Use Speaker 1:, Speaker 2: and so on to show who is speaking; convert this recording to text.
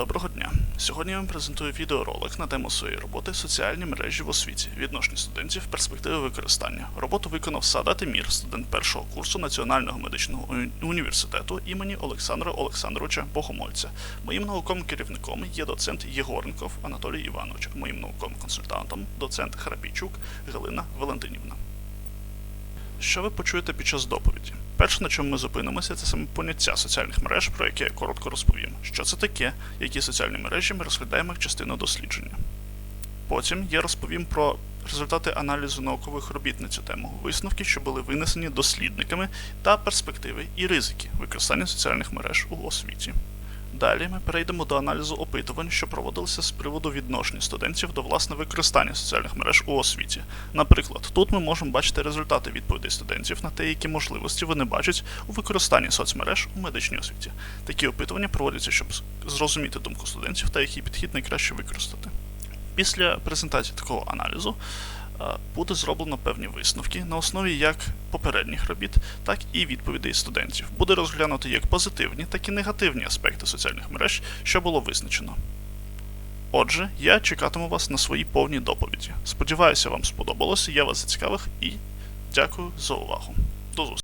Speaker 1: Доброго дня! Сьогодні я вам презентую відеоролик на тему своєї роботи соціальні мережі в освіті, відношення студентів, перспективи використання. Роботу виконав Сада Тимір, студент першого курсу Національного медичного університету імені Олександра Олександровича Богомольця. Моїм науковим керівником є доцент Єгоренков Анатолій Іванович, моїм науковим консультантом доцент Храпійчук Галина Валентинівна. Що ви почуєте під час доповіді? Перше, на чому ми зупинимося, це саме поняття соціальних мереж, про яке я коротко розповім. Що це таке, які соціальні мережі ми розглядаємо як частину дослідження. Потім я розповім про результати аналізу наукових робіт на цю тему, висновки, що були винесені дослідниками, та перспективи і ризики використання соціальних мереж у освіті. Далі ми перейдемо до аналізу опитувань, що проводилися з приводу відношення студентів до власне використання соціальних мереж у освіті. Наприклад, тут ми можемо бачити результати відповідей студентів на те, які можливості вони бачать у використанні соцмереж у медичній освіті. Такі опитування проводяться, щоб зрозуміти думку студентів та який підхід найкраще використати. Після презентації такого аналізу буде зроблено певні висновки на основі як попередніх робіт, так і відповідей студентів. Буде розглянуто як позитивні, так і негативні аспекти соціальних мереж, що було визначено. Отже, я чекатиму вас на свої повні доповіді. Сподіваюся, вам сподобалося, я вас зацікавив і дякую за увагу. До зустрічі!